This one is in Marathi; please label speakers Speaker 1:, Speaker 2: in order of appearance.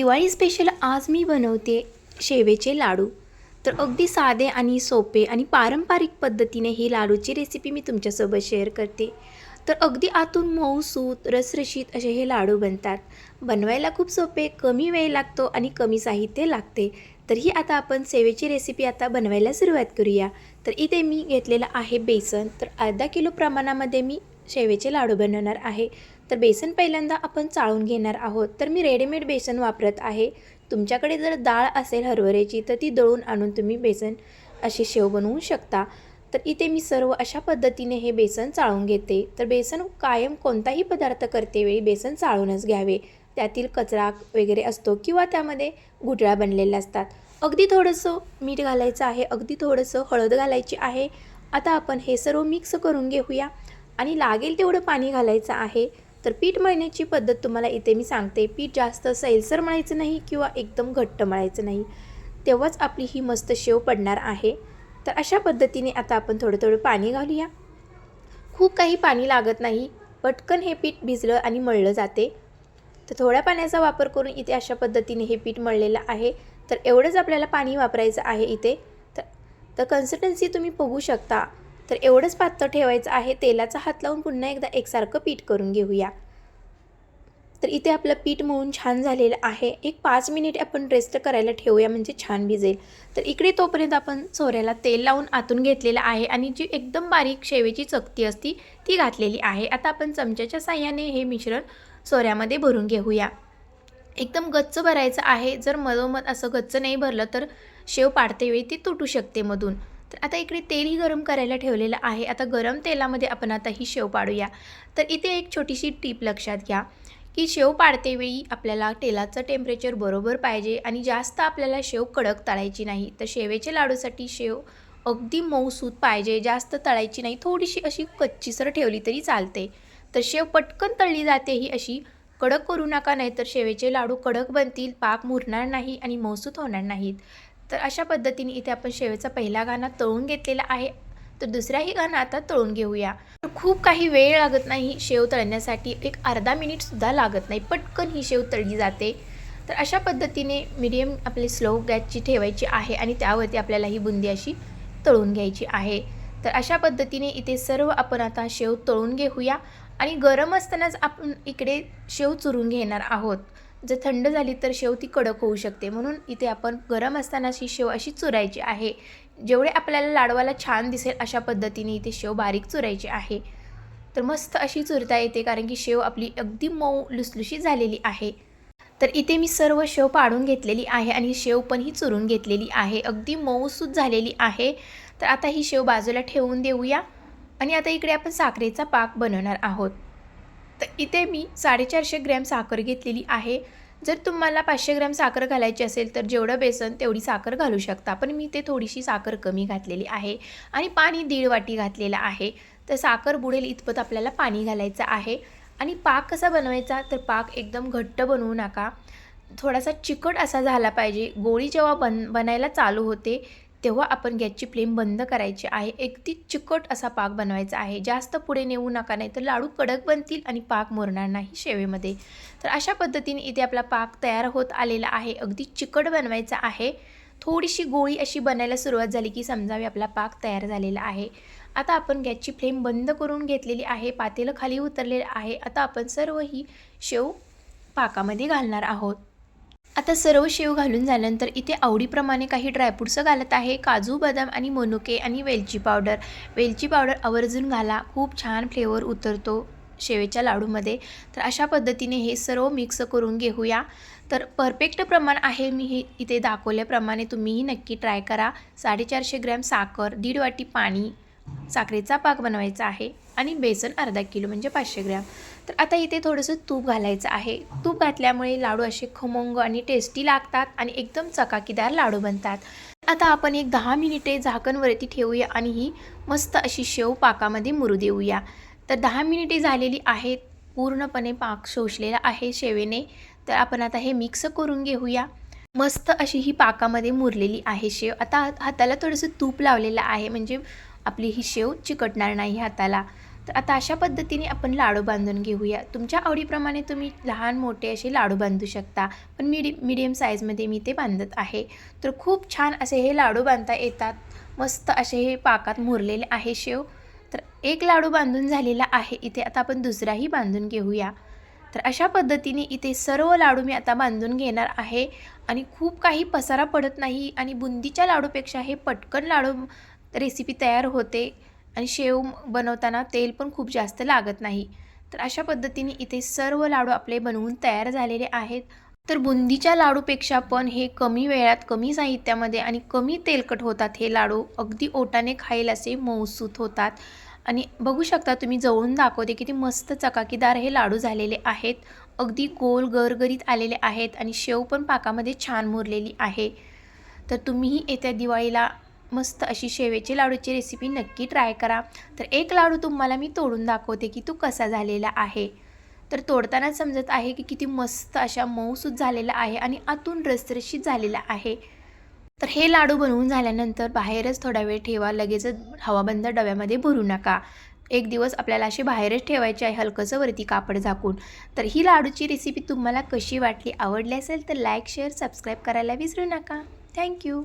Speaker 1: दिवाळी स्पेशल आज मी बनवते शेवेचे लाडू. तर अगदी साधे आणि सोपे आणि पारंपरिक पद्धतीने ही लाडूची रेसिपी मी तुमच्यासोबत शेअर करते. तर अगदी आतून मऊसूत रसरशीत असे हे लाडू बनतात. बनवायला खूप सोपे कमी वेळ लागतो आणि कमी साहित्य लागते. तर ही आता आपण सेवेची रेसिपी आता बनवायला सुरुवात करूया. तर इथे मी घेतलेलं आहे बेसन. तर अर्धा किलो प्रमाणामध्ये मी शेवेचे लाडू बनवणार आहे. तर बेसन पहिल्यांदा आपण चाळून घेणार आहोत. तर मी रेडीमेड बेसन वापरत आहे. तुमच्याकडे जर डाळ असेल हरभऱ्याची तर ती दळून आणून तुम्ही बेसन असे शेव बनवू शकता. तर इथे मी सर्व अशा पद्धतीने हे बेसन चाळून घेते. तर बेसन कायम कोणताही पदार्थ करतेवेळी बेसन चाळूनच घ्यावे. त्यातील कचरा वगैरे असतो किंवा त्यामध्ये गुठळ्या बनलेल्या असतात. अगदी थोडंसं मीठ घालायचं आहे. अगदी थोडंसं हळद घालायची आहे. आता आपण हे सर्व मिक्स करून घेऊया. आणि लागेल तेवढं पाणी घालायचं आहे. तर पीठ मळण्याची पद्धत तुम्हाला इथे मी सांगते. पीठ जास्त सैलसर मळायचं नाही किंवा एकदम घट्ट मळायचं नाही. तेव्हाच आपली ही मस्त शेव पडणार आहे. तर अशा पद्धतीने आता आपण थोडं थोडं पाणी घालूया. खूप काही पाणी लागत नाही. पटकन हे पीठ भिजलं आणि मळलं जाते. तर थोड्या पाण्याचा वापर करून इथे अशा पद्धतीने हे पीठ मळलेलं आहे. तर एवढंच आपल्याला पाणी वापरायचं आहे इथे. तर तर कन्सिस्टन्सी तुम्ही बघू शकता. तर एवढंच पातळ ठेवायचं आहे तेलाचा हात लावून पुन्हा एकदा एकसारखं पीठ करून घेऊया. तर इथे आपलं पीठ मळून छान झालेलं आहे. एक पाच मिनिट आपण रेस्ट करायला ठेवूया म्हणजे छान भिजेल. तर इकडे तोपर्यंत आपण सोऱ्याला तेल लावून आतून घेतलेलं आहे आणि जी एकदम बारीक शेवेची चकती असती ती घातलेली आहे. आता आपण चमच्याच्या साह्याने हे मिश्रण सोऱ्यामध्ये भरून घेऊया. एकदम गच्च भरायचं आहे. जर मधोमध असं गच्च नाही भरलं तर शेव पाडते वेळी ती तुटू शकते मधून. तर आता इकडे तेलही गरम करायला ठेवलेलं आहे. आता गरम तेलामध्ये आपण आता ही शेव पाडूया. तर इथे एक छोटीशी टीप लक्षात घ्या की शेव पाडतेवेळी आपल्याला तेलाचं टेम्परेचर बरोबर पाहिजे आणि जास्त आपल्याला शेव कडक तळायची नाही. तर शेवेच्या लाडूसाठी शेव अगदी मऊसूत पाहिजे जास्त तळायची नाही. थोडीशी अशी कच्चीसर ठेवली तरी चालते. तर शेव पटकन तळली जाते ही अशी कडक करू नका नाही तर शेवेचे लाडू कडक बनतील पाक मुरणार नाही आणि मौसूत होणार नाहीत. तर अशा पद्धतीने इथे आपण शेवेचा पहिला गाणा तळून घेतलेला आहे. तर दुसराही गाणं आता तळून घेऊया. तर खूप काही वेळ लागत नाही शेव तळण्यासाठी. एक अर्धा मिनिटसुद्धा लागत नाही. पटकन ही शेव तळली जाते. तर अशा पद्धतीने मिडियम आपली स्लो गॅसची ठेवायची आहे आणि त्यावरती आपल्याला ही बुंदी अशी तळून घ्यायची आहे. तर अशा पद्धतीने इथे सर्व आपण आता शेव तळून घेऊया आणि गरम असतानाच आपण इकडे शेव चुरून घेणार आहोत. जर थंड झाली तर शेव ती कडक होऊ शकते. म्हणून इथे आपण गरम असतानाच ही शेव अशी चुरायची आहे. जेवढे आपल्याला लाडवाला छान दिसेल अशा पद्धतीने इथे शेव बारीक चुरायची आहे. तर मस्त अशी चुरता येते कारण की शेव आपली अगदी मऊ लुसलुशीत झालेली आहे. तर इथे मी सर्व शेव पाडून घेतलेली आहे आणि शेव पण ही चुरून घेतलेली आहे. अगदी मऊसूत झालेली आहे. तर आता ही शेव बाजूला ठेवून देऊया. आणि आता इकडे आपण साखरेचा पाक बनवणार आहोत. तर इथे मी साडेचारशे ग्रॅम साखर घेतलेली आहे. जर तुम्हाला पाचशे ग्रॅम साखर घालायची असेल तर जेवढं बेसन तेवढी साखर घालू शकता. पण मी ते थोडीशी साखर कमी घातलेली आहे आणि पाणी दीड वाटी घातलेलं आहे. तर साखर बुडेल इतपत आपल्याला पाणी घालायचं आहे. आणि पाक कसा बनवायचा? तर पाक एकदम घट्ट बनवू नका. थोडासा चिकट असा झाला पाहिजे. गोळी जेव्हा बन बनायला चालू होते तेव्हा आपण गॅसची फ्लेम बंद करायची आहे. अगदी चिकट असा पाक बनवायचा आहे. जास्त पुढे नेऊ नका नाही तर लाडू कडक बनतील आणि पाक मुरणार नाही शेवेमध्ये. तर अशा पद्धतीने इथे आपला पाक तयार होत आलेला आहे. अगदी चिकट बनवायचा आहे. थोडीशी गोळी अशी बनायला सुरुवात झाली की समजावी आपला पाक तयार झालेला आहे. आता आपण गॅसची फ्लेम बंद करून घेतलेली आहे. पातेलं खाली उतरलेलं आहे. आता आपण सर्व ही शेव पाकामध्ये घालणार आहोत. आता सर्व शेव घालून झाल्यानंतर इथे आवडीप्रमाणे काही ड्रायफ्रूट्स घालत आहे. काजू बदाम आणि मनुके आणि वेलची पावडर वेलची पावडर आवर्जून घाला. खूप छान फ्लेवर उतरतो शेवेच्या लाडूमध्ये. तर अशा पद्धतीने हे सर्व मिक्स करून घेऊया. तर परफेक्ट प्रमाण आहे. मी हे इथे दाखवल्याप्रमाणे तुम्हीही नक्की ट्राय करा. साडेचारशे ग्रॅम साखर दीड वाटी पाणी साखरेचा पाक बनवायचा आहे आणि बेसन अर्धा किलो म्हणजे पाचशे ग्रॅम. तर आता इथे थोडंसं तूप घालायचं आहे. तूप घातल्यामुळे लाडू असे खमंग आणि टेस्टी लागतात आणि एकदम चकाकीदार लाडू बनतात. आता आपण एक दहा मिनिटे झाकणवरती ठेवूया आणि ही मस्त अशी शेव पाकामध्ये मुरू देऊया. तर दहा मिनिटे झालेली आहेत. पूर्णपणे पाक शोषलेला आहे शेवेने. तर आपण आता हे मिक्स करून घेऊया. मस्त अशी ही पाकामध्ये मुरलेली आहे शेव. आता हाताला थोडंसं तूप लावलेलं आहे. म्हणजे आपली ही शेव चिकटणार नाही हाताला. तर आता अशा पद्धतीने आपण लाडू बांधून घेऊया. तुमच्या आवडीप्रमाणे तुम्ही लहान मोठे असे लाडू बांधू शकता पण मिडी मिडियम साईजमध्ये मी ते बांधत आहे. तर खूप छान असे हे लाडू बांधता येतात. मस्त असे हे पाकात मुरलेले आहे शेव. तर एक लाडू बांधून झालेला आहे इथे. आता आपण दुसराही बांधून घेऊया. तर अशा पद्धतीने इथे सर्व लाडू मी आता बांधून घेणार आहे. आणि खूप काही पसारा पडत नाही आणि बुंदीच्या लाडूपेक्षा हे पटकन लाडू रेसिपी तयार होते आणि शेव बनवताना तेल पण खूप जास्त लागत नाही. तर अशा पद्धतीने इथे सर्व लाडू आपले बनवून तयार झालेले आहेत. तर बुंदीच्या लाडूपेक्षा पण हे कमी वेळात कमी साहित्यामध्ये आणि कमी तेलकट होतात हे लाडू अगदी ओटाने खाईल असे मऊसूत होतात. आणि बघू शकता तुम्ही जवळून दाखवते किती मस्त चकाकीदार हे लाडू झालेले आहेत. अगदी गोल गरगरीत आलेले आहेत आणि शेव पण पाकामध्ये छान मुरलेली आहे. तर तुम्हीही येत्या दिवाळीला मस्त अशी शेवेची लाडूची रेसिपी नक्की ट्राय करा. तर एक लाडू तुम्हाला मी तोडून दाखवते की तो कसा झालेला आहे. तर तोडतानाच समजत आहे की किती मस्त अशा मऊसूत झालेला आहे आणि आतून रसरशीत झालेला आहे. तर हे लाडू बनवून झाल्यानंतर बाहेरच थोडा वेळ ठेवा लगेचच हवाबंद डब्यामध्ये भरू नका. एक दिवस आपल्याला अशी बाहेरच ठेवायचे आहे हलकंसं वरती कापड झाकून. तर ही लाडूची रेसिपी तुम्हाला कशी वाटली आवडली असेल तर लाईक शेअर सबस्क्राईब करायला विसरू नका. थँक्यू